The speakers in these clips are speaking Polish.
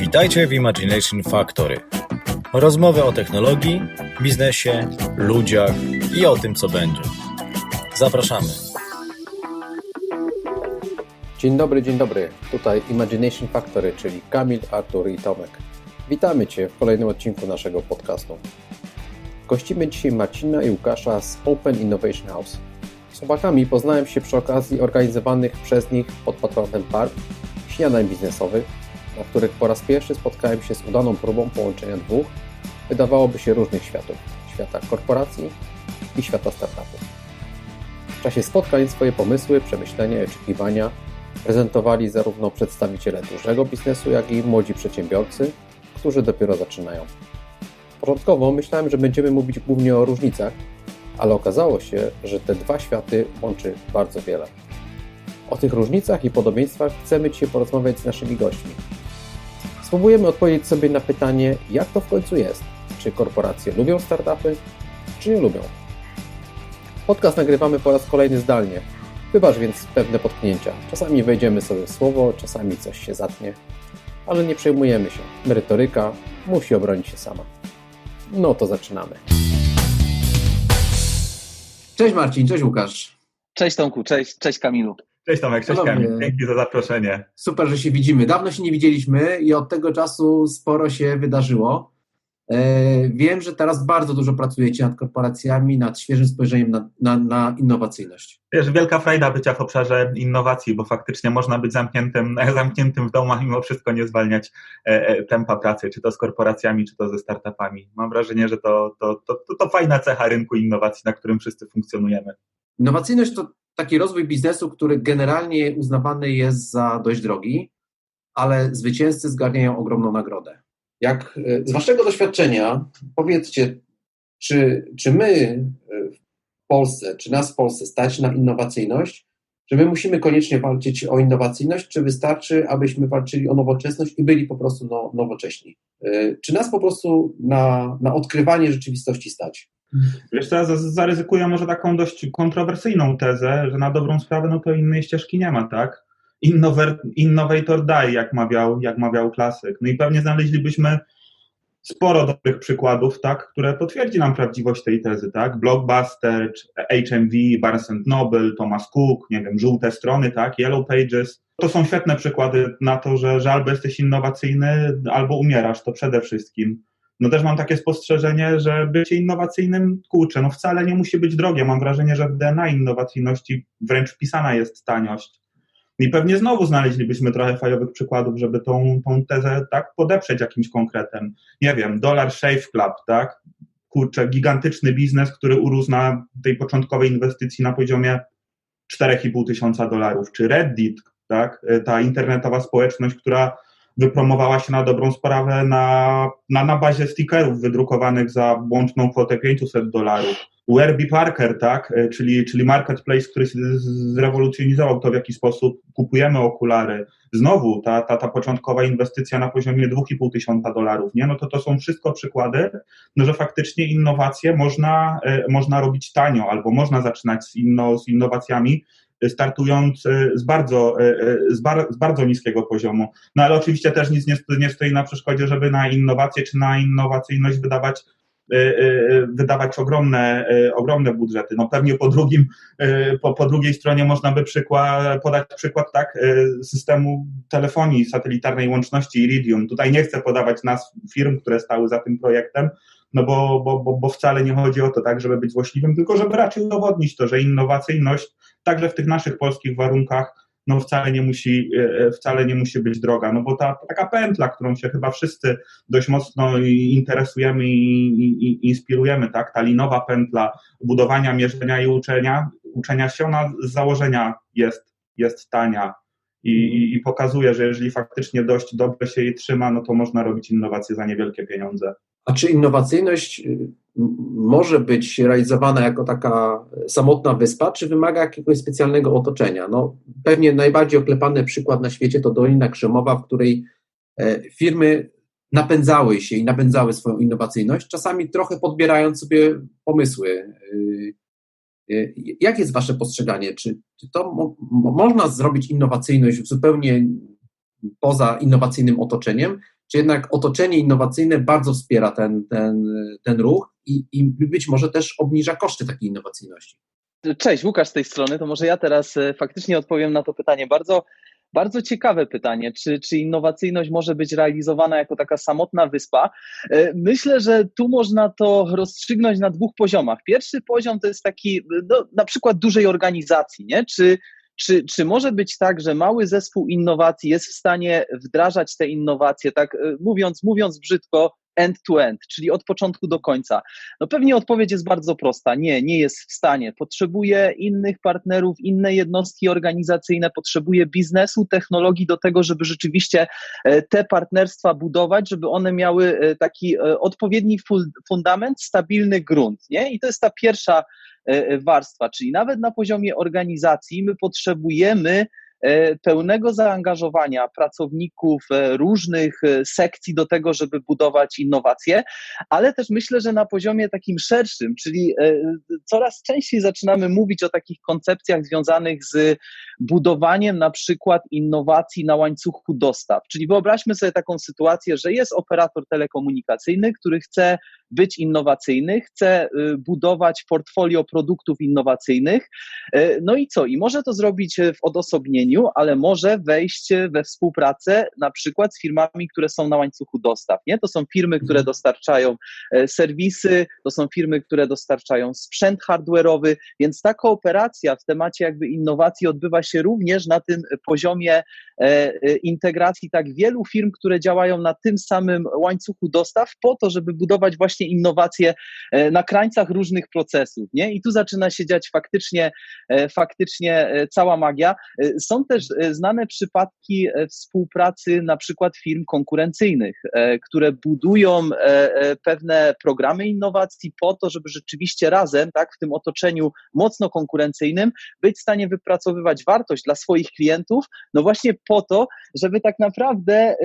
Witajcie w Imagination Factory. Rozmowy o technologii, biznesie, ludziach i o tym, co będzie. Zapraszamy. Dzień dobry, dzień dobry. Tutaj Imagination Factory, czyli Kamil, Artur i Tomek. Witamy Cię w kolejnym odcinku naszego podcastu. Gościmy dzisiaj Marcina i Łukasza z Open Innovation House. Z chłopakami poznałem się przy okazji organizowanych przez nich pod patronatem park śniadań biznesowych, na których po raz pierwszy spotkałem się z udaną próbą połączenia dwóch, wydawałoby się różnych światów. Świata korporacji i świata startupów. W czasie spotkań swoje pomysły, przemyślenia i oczekiwania prezentowali zarówno przedstawiciele dużego biznesu, jak i młodzi przedsiębiorcy, którzy dopiero zaczynają. Początkowo myślałem, że będziemy mówić głównie o różnicach, ale okazało się, że te dwa światy łączy bardzo wiele. O tych różnicach i podobieństwach chcemy dzisiaj porozmawiać z naszymi gośćmi. Spróbujemy odpowiedzieć sobie na pytanie, jak to w końcu jest. Czy korporacje lubią startupy, czy nie lubią? Podcast nagrywamy po raz kolejny zdalnie. Wybacz więc pewne potknięcia. Czasami wejdziemy sobie w słowo, czasami coś się zatnie, ale nie przejmujemy się. Merytoryka musi obronić się sama. No to zaczynamy. Cześć Marcin, cześć Łukasz. Cześć Tomku, cześć, cześć Kamilu. Cześć Tomek, cześć Dobry. Kamil. Dzięki za zaproszenie. Super, że się widzimy. Dawno się nie widzieliśmy i od tego czasu sporo się wydarzyło. E, Wiem, że teraz bardzo dużo pracujecie nad korporacjami, nad świeżym spojrzeniem na, na, na innowacyjność. Wiesz, wielka frajda bycia w obszarze innowacji, bo faktycznie można być zamkniętym, zamkniętym w domu, a mimo wszystko nie zwalniać e, e, tempa pracy, czy to z korporacjami, czy to ze startupami. Mam wrażenie, że to, to, to, to, to fajna cecha rynku innowacji, na którym wszyscy funkcjonujemy. Innowacyjność to taki rozwój biznesu, który generalnie uznawany jest za dość drogi, ale zwycięzcy zgarniają ogromną nagrodę. Jak e, z Waszego doświadczenia powiedzcie, czy, czy my e, w Polsce, czy nas w Polsce stać na innowacyjność, czy my musimy koniecznie walczyć o innowacyjność, czy wystarczy, abyśmy walczyli o nowoczesność i byli po prostu no, nowocześni? E, Czy nas po prostu na, na odkrywanie rzeczywistości stać? Wiesz co, ja za- zaryzykuję może taką dość kontrowersyjną tezę, że na dobrą sprawę no to innej ścieżki nie ma, tak? Innover, innovator die, jak mawiał, jak mawiał klasyk. No i pewnie znaleźlibyśmy sporo dobrych przykładów, tak, które potwierdzi nam prawdziwość tej tezy, tak? Blockbuster, HMV, Barnes Noble, Thomas Cook, nie wiem, żółte strony, tak, Yellow Pages. To są świetne przykłady na to, że, że albo jesteś innowacyjny, albo umierasz, to przede wszystkim. No też mam takie spostrzeżenie, że bycie innowacyjnym, kurczę, no wcale nie musi być drogie. Mam wrażenie, że w DNA innowacyjności wręcz wpisana jest taniość. I pewnie znowu znaleźlibyśmy trochę fajowych przykładów, żeby tą, tą tezę tak podeprzeć jakimś konkretem. Nie wiem, Dollar Shave Club, tak? Kurczę, gigantyczny biznes, który urósł na tej początkowej inwestycji na poziomie 4,5 tysiąca dolarów. Czy Reddit, tak? Ta internetowa społeczność, która wypromowała się na dobrą sprawę na, na, na bazie stickerów wydrukowanych za łączną kwotę 500 dolarów. Werby Parker, tak, e, czyli, czyli marketplace, który zrewolucjonizował to, w jaki sposób kupujemy okulary. Znowu ta, ta, ta początkowa inwestycja na poziomie 2,5 tysiąca dolarów, nie? No to to są wszystko przykłady, no, że faktycznie innowacje można, e, można robić tanio, albo można zaczynać z, inno, z innowacjami, startując z bardzo, e, e, z, bar, z bardzo niskiego poziomu. No ale oczywiście też nic nie, nie stoi na przeszkodzie, żeby na innowacje czy na innowacyjność wydawać e, wydawać ogromne, ogromne budżety. No pewnie po drugim, po, po drugiej stronie można by przykład, podać przykład tak systemu telefonii satelitarnej łączności Iridium. Tutaj nie chcę podawać nazw firm, które stały za tym projektem, no bo, bo, bo, bo wcale nie chodzi o to tak, żeby być złośliwym, tylko żeby raczej udowodnić to, że innowacyjność także w tych naszych polskich warunkach no wcale nie musi, e, wcale nie musi być droga, no bo ta taka pętla, którą się chyba wszyscy dość mocno interesujemy i, i, i inspirujemy, tak, ta linowa pętla budowania, mierzenia i uczenia, uczenia się, ona z założenia jest, jest tania i, i, i pokazuje, że jeżeli faktycznie dość dobrze się jej trzyma, no to można robić innowacje za niewielkie pieniądze. A czy innowacyjność y, może być realizowana jako taka samotna wyspa, czy wymaga jakiegoś specjalnego otoczenia? No, pewnie najbardziej oklepany przykład na świecie to Dolina Krzemowa, w której e, firmy napędzały się i napędzały swoją innowacyjność, czasami trochę podbierając sobie pomysły. Y, y, Jakie jest Wasze postrzeganie? Czy, czy to mo, mo, można zrobić innowacyjność zupełnie poza innowacyjnym otoczeniem? Czy jednak otoczenie innowacyjne bardzo wspiera ten, ten, ten ruch i, i być może też obniża koszty takiej innowacyjności? Cześć, Łukasz z tej strony. To może ja teraz e, faktycznie odpowiem na to pytanie. Bardzo, bardzo ciekawe pytanie, czy, czy innowacyjność może być realizowana jako taka samotna wyspa? E, myślę, że tu można to rozstrzygnąć na dwóch poziomach. Pierwszy poziom to jest taki, no, na przykład dużej organizacji, nie? Czy, czy, czy może być tak, że mały zespół innowacji jest w stanie wdrażać te innowacje, tak e, mówiąc, mówiąc brzydko, end-to-end, czyli od początku do końca? No pewnie odpowiedź jest bardzo prosta. Nie, nie jest w stanie. Potrzebuje innych partnerów, inne jednostki organizacyjne, potrzebuje biznesu, technologii do tego, żeby rzeczywiście e, te partnerstwa budować, żeby one miały e, taki odpowiedni fundament, stabilny grunt. Nie? I to jest ta pierwsza E, e, warstwa, czyli nawet na poziomie organizacji my potrzebujemy E, pełnego zaangażowania pracowników e, różnych e, sekcji do tego, żeby budować innowacje, ale też myślę, że na poziomie takim szerszym, czyli coraz częściej zaczynamy mówić o takich koncepcjach związanych z budowaniem na przykład innowacji na łańcuchu dostaw. Czyli wyobraźmy sobie taką sytuację, że jest operator telekomunikacyjny, który chce być innowacyjny, chce budować portfolio produktów innowacyjnych. No i co? I może to zrobić w odosobnieniu ale może wejść we współpracę na przykład z firmami, które są na łańcuchu dostaw. Nie? To są firmy, które mhm. dostarczają serwisy, to są firmy, które dostarczają sprzęt hardware'owy, więc ta kooperacja w temacie jakby innowacji odbywa się również na tym poziomie e, e, integracji tak wielu firm, które działają na tym samym łańcuchu dostaw po to, żeby budować właśnie innowacje na krańcach różnych procesów. Nie? I tu zaczyna się dziać faktycznie, faktycznie cała magia. Są też e, znane przypadki e, współpracy na przykład firm konkurencyjnych, e, które budują pewne programy innowacji po to, żeby rzeczywiście razem, tak, w tym otoczeniu mocno konkurencyjnym, być w stanie wypracowywać wartość dla swoich klientów, no właśnie po to, żeby tak naprawdę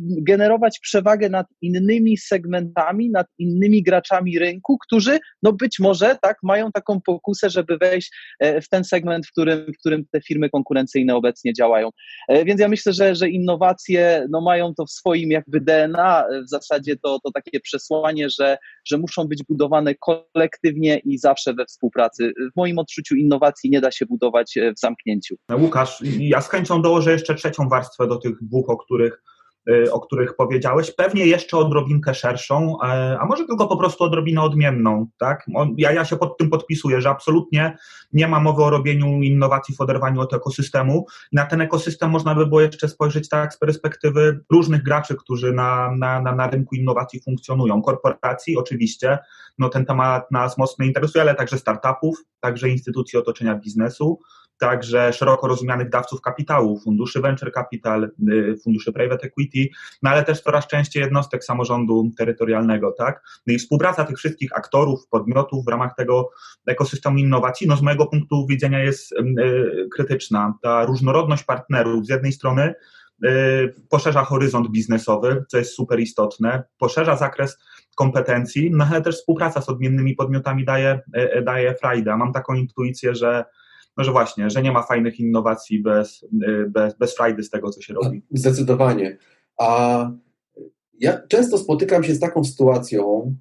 generować przewagę nad innymi segmentami, nad innymi graczami rynku, którzy no być może tak mają taką pokusę, żeby wejść w ten segment, w którym, w którym te firmy konkurencyjne obecnie działają. E, więc ja myślę, że, że innowacje no, mają to w swoim jakby DNA, e, w zasadzie to, to takie przesłanie, że, że muszą być budowane kolektywnie i zawsze we współpracy. W moim odczuciu innowacji nie da się budować e, w zamknięciu. Łukasz, ja z chęcią dołożę jeszcze trzecią warstwę do tych dwóch, o których Y, o których powiedziałeś, pewnie jeszcze odrobinkę szerszą, e, a może tylko po prostu odrobinę odmienną, tak? Ja, ja się pod tym podpisuję, że absolutnie nie ma mowy o robieniu innowacji w oderwaniu od ekosystemu. Na ten ekosystem można by było jeszcze spojrzeć tak z perspektywy różnych graczy, którzy na, na, na, na rynku innowacji funkcjonują. Korporacji oczywiście, no ten temat nas mocno interesuje, ale także startupów, także instytucji otoczenia biznesu, także szeroko rozumianych dawców kapitału, funduszy venture capital, y, funduszy private equity, no ale też coraz częściej jednostek samorządu terytorialnego, tak? No i współpraca tych wszystkich aktorów, podmiotów w ramach tego ekosystemu innowacji, no z mojego punktu widzenia jest y, krytyczna. Ta różnorodność partnerów z jednej strony y, poszerza horyzont biznesowy, co jest super istotne, poszerza zakres kompetencji, no ale też współpraca z odmiennymi podmiotami daje, daje frajdę. Mam taką intuicję, że no że właśnie, że nie ma fajnych innowacji bez, y, bez, bez frajdy z tego, co się robi. Zdecydowanie. A ja często spotykam się z taką sytuacją,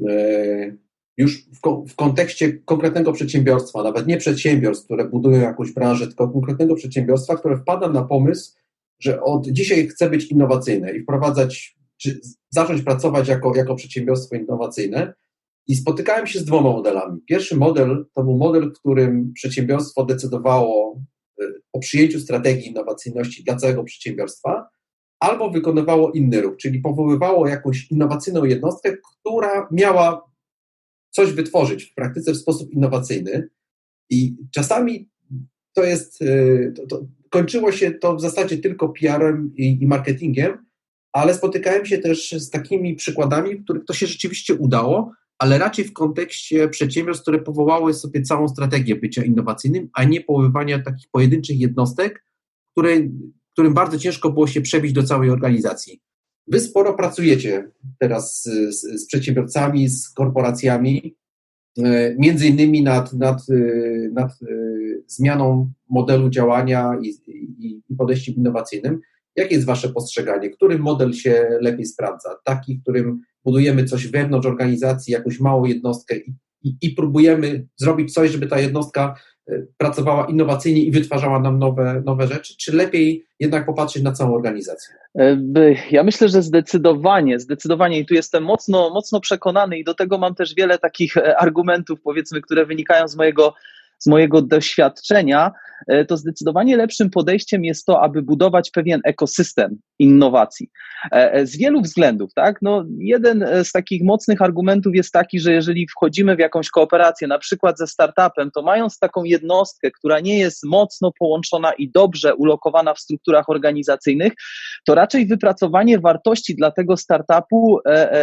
y, już w, kontekście konkretnego przedsiębiorstwa, nawet nie przedsiębiorstw, które budują jakąś branżę, tylko konkretnego przedsiębiorstwa, które wpada na pomysł, że od dzisiaj chce być innowacyjne i wprowadzać, czy zacząć pracować jako, jako przedsiębiorstwo innowacyjne, i spotykałem się z dwoma modelami. Pierwszy model to był model, w którym przedsiębiorstwo decydowało y, o przyjęciu strategii innowacyjności dla całego przedsiębiorstwa, albo wykonywało inny ruch, czyli powoływało jakąś innowacyjną jednostkę, która miała coś wytworzyć w praktyce w sposób innowacyjny. I czasami to jest, y, to, to kończyło się to w zasadzie tylko PR-em i, i marketingiem, ale spotykałem się też z takimi przykładami, w których to się rzeczywiście udało, ale raczej w kontekście przedsiębiorstw, które powołały sobie całą strategię bycia innowacyjnym, a nie powoływania takich pojedynczych jednostek, które, którym bardzo ciężko było się przebić do całej organizacji. Wy sporo pracujecie teraz z, z, przedsiębiorcami, z korporacjami, e, między innymi nad, nad, e, nad e, zmianą modelu działania i, i, i podejściem innowacyjnym. Jakie jest Wasze postrzeganie? Który model się lepiej sprawdza? Taki, w którym budujemy coś wewnątrz organizacji, jakąś małą jednostkę i, i, i próbujemy zrobić coś, żeby ta jednostka e, pracowała innowacyjnie i wytwarzała nam nowe, nowe rzeczy, czy lepiej jednak popatrzeć na całą organizację? E, ja myślę, że zdecydowanie, zdecydowanie i tu jestem mocno, mocno przekonany i do tego mam też wiele takich e, argumentów, powiedzmy, które wynikają z mojego, z mojego doświadczenia, E, to zdecydowanie lepszym podejściem jest to, aby budować pewien ekosystem innowacji. E, e, z wielu względów, tak? No, jeden z takich mocnych argumentów jest taki, że jeżeli wchodzimy w jakąś kooperację, na przykład ze startupem, to mając taką jednostkę, która nie jest mocno połączona i dobrze ulokowana w strukturach organizacyjnych, to raczej wypracowanie wartości dla tego startupu,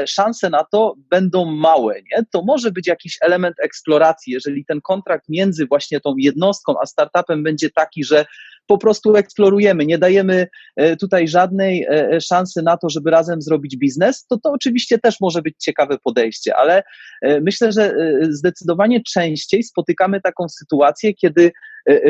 szanse na to będą małe. Nie? To może być jakiś element eksploracji, jeżeli ten kontrakt między właśnie tą jednostką a startupem będzie taki, że po prostu eksplorujemy, nie dajemy e, tutaj żadnej e, e, szansy na to, żeby razem zrobić biznes, to to oczywiście też może być ciekawe podejście, ale myślę, że zdecydowanie częściej spotykamy taką sytuację, kiedy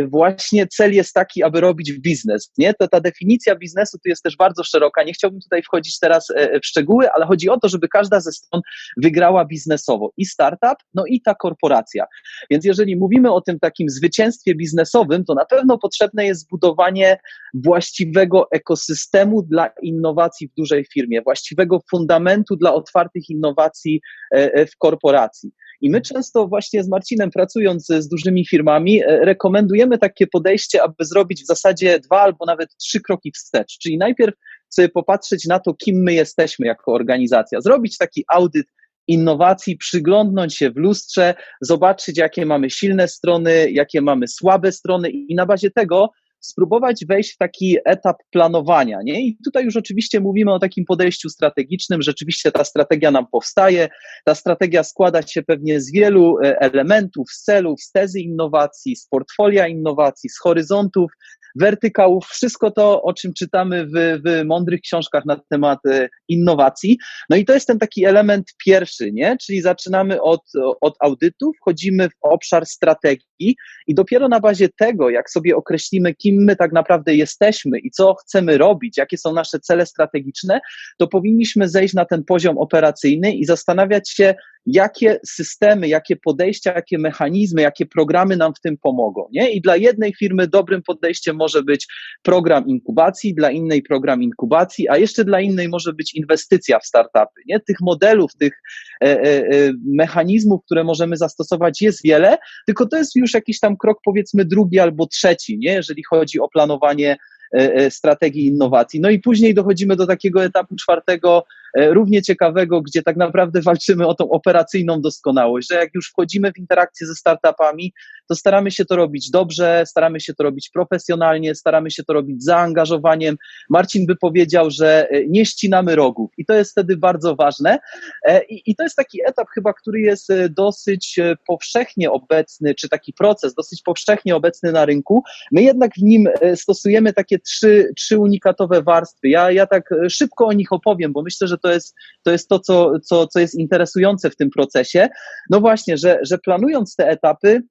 właśnie cel jest taki, aby robić biznes. Nie? To ta definicja biznesu tu jest też bardzo szeroka. Nie chciałbym tutaj wchodzić teraz w szczegóły, ale chodzi o to, żeby każda ze stron wygrała biznesowo i startup, no i ta korporacja. Więc jeżeli mówimy o tym takim zwycięstwie biznesowym, to na pewno potrzebne jest zbudowanie właściwego ekosystemu dla innowacji w dużej firmie, właściwego fundamentu dla otwartych innowacji w korporacji. I my często właśnie z Marcinem, pracując z dużymi firmami, e, rekomendujemy takie podejście, aby zrobić w zasadzie dwa albo nawet trzy kroki wstecz. Czyli najpierw sobie popatrzeć na to, kim my jesteśmy jako organizacja, zrobić taki audyt innowacji, przyglądnąć się w lustrze, zobaczyć, jakie mamy silne strony, jakie mamy słabe strony i na bazie tego spróbować wejść w taki etap planowania. Nie? I tutaj już oczywiście mówimy o takim podejściu strategicznym. Rzeczywiście ta strategia nam powstaje. Ta strategia składa się pewnie z wielu e, elementów, z celów, z tezy innowacji, z portfolia innowacji, z horyzontów, wertykałów, wszystko to, o czym czytamy w, w mądrych książkach na temat e, innowacji. No i to jest ten taki element pierwszy, nie? Czyli zaczynamy od, od audytu, wchodzimy w obszar strategii i dopiero na bazie tego, jak sobie określimy, kim my tak naprawdę jesteśmy i co chcemy robić, jakie są nasze cele strategiczne, to powinniśmy zejść na ten poziom operacyjny i zastanawiać się, jakie systemy, jakie podejścia, jakie mechanizmy, jakie programy nam w tym pomogą. Nie? I dla jednej firmy dobrym podejściem może być program inkubacji, dla innej program inkubacji, a jeszcze dla innej może być inwestycja w startupy. Nie? Tych modelów, tych e, e, e mechanizmów, które możemy zastosować jest wiele, tylko to jest już jakiś tam krok powiedzmy drugi albo trzeci, nie? jeżeli chodzi o planowanie strategii innowacji. No i później dochodzimy do takiego etapu czwartego, E, równie ciekawego, gdzie tak naprawdę walczymy o tą operacyjną doskonałość, że jak już wchodzimy w interakcję ze startupami, to staramy się to robić dobrze, staramy się to robić profesjonalnie, staramy się to robić zaangażowaniem. Marcin by powiedział, że e, nie ścinamy rogów i to jest wtedy bardzo ważne. E, i to jest taki etap chyba, który jest dosyć powszechnie obecny, czy taki proces dosyć powszechnie obecny na rynku. My jednak w nim stosujemy takie trzy, trzy unikatowe warstwy. Ja, ja tak szybko o nich opowiem, bo myślę, że to jest to, jest to co, co, co jest interesujące w tym procesie. No właśnie, że, że planując te etapy,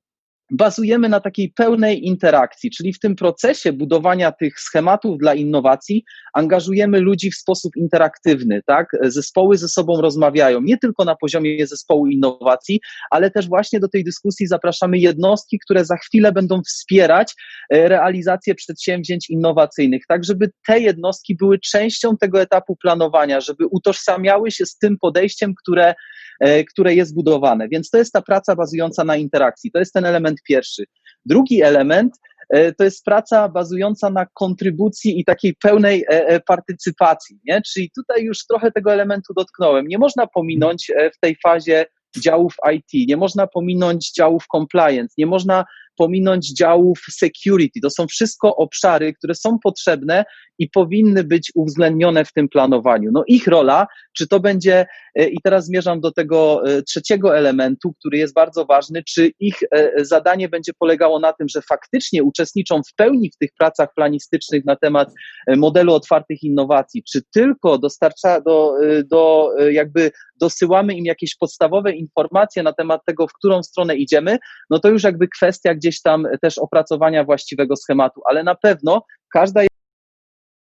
bazujemy na takiej pełnej interakcji, czyli w tym procesie budowania tych schematów dla innowacji angażujemy ludzi w sposób interaktywny, tak? Zespoły ze sobą rozmawiają, nie tylko na poziomie zespołu innowacji, ale też właśnie do tej dyskusji zapraszamy jednostki, które za chwilę będą wspierać e, realizację przedsięwzięć innowacyjnych, tak żeby te jednostki były częścią tego etapu planowania, żeby utożsamiały się z tym podejściem, które E, które jest budowane. Więc to jest ta praca bazująca na interakcji. To jest ten element pierwszy. Drugi element e, to jest praca bazująca na kontrybucji i takiej pełnej e, partycypacji. Nie? Czyli tutaj już trochę tego elementu dotknąłem. Nie można pominąć w tej fazie działów IT, nie można pominąć działów compliance, nie można pominąć działów security. To są wszystko obszary, które są potrzebne i powinny być uwzględnione w tym planowaniu. No ich rola, czy to będzie, e, i teraz zmierzam do tego e, trzeciego elementu, który jest bardzo ważny, czy ich e, zadanie będzie polegało na tym, że faktycznie uczestniczą w pełni w tych pracach planistycznych na temat modelu otwartych innowacji, czy tylko dostarcza do, do jakby dosyłamy im jakieś podstawowe informacje na temat tego, w którą stronę idziemy, no to już jakby kwestia gdzieś tam też opracowania właściwego schematu, ale na pewno każda